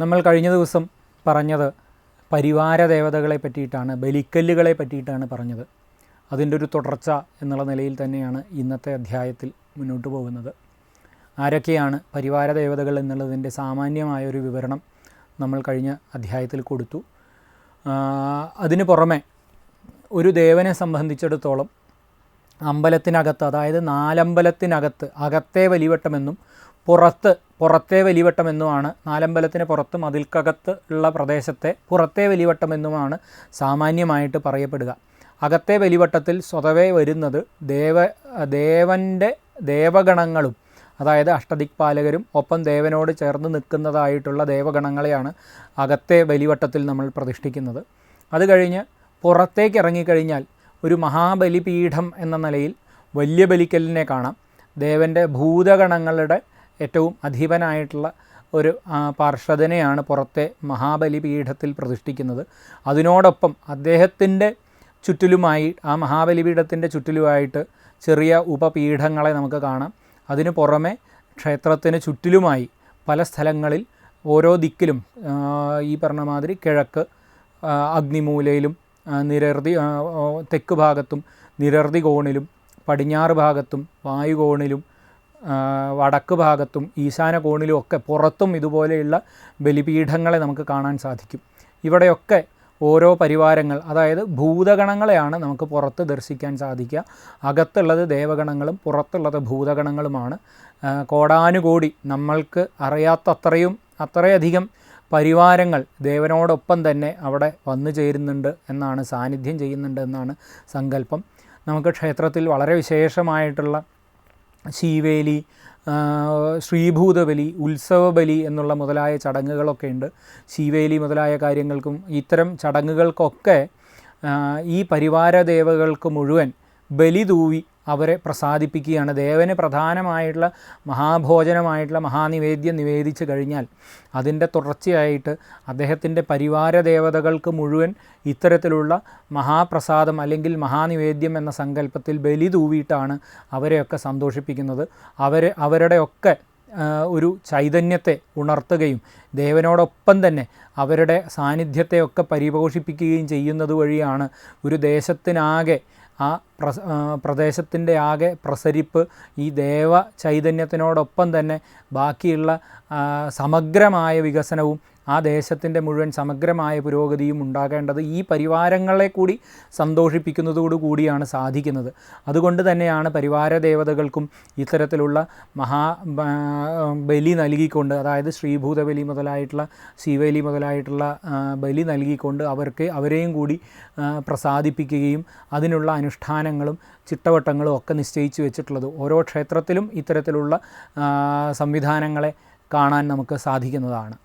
നമ്മൾ കഴിഞ്ഞ ദിവസം പറഞ്ഞത് പരിവാര ദേവതകളെ പറ്റിയിട്ടാണ് ബലിക്കല്ലുകളെ പറ്റിയിട്ടാണ് പറഞ്ഞത്. അതിന്റെ ഒരു തുടർച്ച എന്നുള്ള നിലയിൽ തന്നെയാണ് ഇന്നത്തെ അധ്യായത്തിൽ മുന്നോട്ട് പോകുന്നത്. ആരൊക്കെയാണ് പരിവാര ദേവതകൾ എന്നുള്ളതിന്റെ സാമാന്യമായ ഒരു വിവരണം നമ്മൾ കഴിഞ്ഞ അധ്യായത്തിൽ കൊടുത്തു. അതിന് പുറമെ ഒരു ദേവനെ സംബന്ധിച്ചിടത്തോളം അമ്പലത്തിനകത്ത് അതായത് നാലമ്പലത്തിനകത്ത് അകത്തെ വലിവട്ടമെന്നും പുറത്ത് പുറത്തെ വലിവട്ടമെന്നുമാണ് നാലമ്പലത്തിന് പുറത്ത് മതിൽക്കകത്ത് ഉള്ള പ്രദേശത്തെ പുറത്തെ വലിവട്ടമെന്നുമാണ് സാമാന്യമായിട്ട് പറയപ്പെടുക. അകത്തെ വലിവട്ടത്തിൽ സ്വതവേ വരുന്നത് ദേവ ദേവന്റെ ദേവഗണങ്ങളും അതായത് അഷ്ടദിക്പാലകരും ഒപ്പം ദേവനോട് ചേർന്ന് നിൽക്കുന്നതായിട്ടുള്ള ദേവഗണങ്ങളെയാണ് അകത്തെ വലിവട്ടത്തിൽ നമ്മൾ പ്രതിഷ്ഠിക്കുന്നത്. അത് കഴിഞ്ഞ് പുറത്തേക്ക് ഇറങ്ങിക്കഴിഞ്ഞാൽ ഒരു മഹാബലിപീഠം എന്ന നിലയിൽ വലിയ ബലിക്കലിനെ കാണാം. ദേവന്റെ ഭൂതഗണങ്ങളുടെ ഏറ്റവും അധീപനായിട്ടുള്ള ഒരു പാർഷദനെയാണ് പുറത്തെ മഹാബലിപീഠത്തിൽ പ്രതിഷ്ഠിക്കുന്നത്. അതിനോടൊപ്പം അദ്ദേഹത്തിന്റെ ചുറ്റിലുമായി ആ മഹാബലിപീഠത്തിന്റെ ചുറ്റിലുമായിട്ട് ചെറിയ ഉപപീഠങ്ങളെ നമുക്ക് കാണാം. അതിനു പുറമെ ക്ഷേത്രത്തിന് ചുറ്റിലുമായി പല സ്ഥലങ്ങളിൽ ഓരോ ദിക്കിലും ഈ പറഞ്ഞ മാതിരി കിഴക്ക് അഗ്നിമൂലയിലും നിരർതി തെക്ക് ഭാഗത്തും നിരർതി കോണിലും പടിഞ്ഞാറ് ഭാഗത്തും വായുകോണിലും കോണിലും വടക്ക് ഭാഗത്തും ഈശാന കോണിലും ഒക്കെ പുറത്തും ഇതുപോലെയുള്ള ബലിപീഠങ്ങളെ നമുക്ക് കാണാൻ സാധിക്കും. ഇവിടെയൊക്കെ ഓരോ പരിവാരങ്ങൾ അതായത് ഭൂതഗണങ്ങളെയാണ് നമുക്ക് പുറത്ത് ദർശിക്കാൻ സാധിക്കുക. അകത്തുള്ളത് ദേവഗണങ്ങളും പുറത്തുള്ളത് ഭൂതഗണങ്ങളുമാണ്. കോടാനുകോടി നമ്മൾക്ക് അറിയാത്തത്രയും അത്രയധികം പരിവാരങ്ങൾ ദേവനോടൊപ്പം തന്നെ അവിടെ വന്നു ചേരുന്നുണ്ട് എന്നാണ് സാന്നിധ്യം ചെയ്യുന്നുണ്ട് എന്നാണ് സങ്കല്പം. നമുക്ക് ക്ഷേത്രത്തിൽ വളരെ വിശേഷമായിട്ടുള്ള ശീവേലി ശ്രീഭൂതബലി ഉത്സവബലി എന്നുള്ള മുതലായ ചടങ്ങുകളൊക്കെ ഉണ്ട്. ശീവേലി മുതലായ കാര്യങ്ങൾക്കും ഇത്തരം ചടങ്ങുകൾക്കൊക്കെ ഈ പരിവാര ദേവകൾക്ക് മുഴുവൻ ബലി തൂവി അവരെ പ്രസാദിപ്പിക്കുകയാണ്. ദേവന് പ്രധാനമായിട്ടുള്ള മഹാഭോജനമായിട്ടുള്ള മഹാനിവേദ്യം നിവേദിച്ചു കഴിഞ്ഞാൽ അതിന്റെ തുടർച്ചയായിട്ട് അദ്ദേഹത്തിന്റെ പരിവാര ദേവതകൾക്ക് മുഴുവൻ ഇത്തരത്തിലുള്ള മഹാപ്രസാദം അല്ലെങ്കിൽ മഹാനിവേദ്യം എന്ന സങ്കല്പത്തിൽ ബലി തൂവിയിട്ടാണ് അവരെയൊക്കെ സന്തോഷിപ്പിക്കുന്നത്. അവരെ അവരുടെയൊക്കെ ഒരു ചൈതന്യത്തെ ഉണർത്തുകയും ദേവനോടൊപ്പം തന്നെ അവരുടെ സാന്നിധ്യത്തെയൊക്കെ പരിപോഷിപ്പിക്കുകയും ചെയ്യുന്നത് വഴിയാണ് ഒരു ദേശത്തിനാകെ ആ പ്ര പ്രദേശത്തിന്റെ ആകെ പ്രസരിപ്പ് ഈ ദേവ ചൈതന്യത്തിനോടൊപ്പം തന്നെ ബാക്കിയുള്ള സമഗ്രമായ വികസനവും ആ ദേശത്തിന്റെ മുഴുവൻ സമഗ്രമായ പുരോഗതിയും ഉണ്ടാകേണ്ടത് ഈ പരിവാരങ്ങളെ കൂടി സന്തോഷിപ്പിക്കുന്നതോടു കൂടിയാണ് സാധിക്കുന്നത്. അതുകൊണ്ട് തന്നെയാണ് പരിവാര ദേവതകൾക്കും ഇത്തരത്തിലുള്ള മഹാ ബലി നൽകിക്കൊണ്ട് അതായത് ശ്രീഭൂതബലി മുതലായിട്ടുള്ള ശിവബലി മുതലായിട്ടുള്ള ബലി നൽകിക്കൊണ്ട് അവർക്ക് അവരെയും കൂടി പ്രസാദിപ്പിക്കുകയും അതിനുള്ള അനുഷ്ഠാനങ്ങളും ചിട്ടവട്ടങ്ങളും ഒക്കെ നിശ്ചയിച്ചു വെച്ചിട്ടുള്ളത്. ഓരോ ക്ഷേത്രത്തിലും ഇത്തരത്തിലുള്ള സംവിധാനങ്ങളെ കാണാൻ നമുക്ക് സാധിക്കുന്നതാണ്.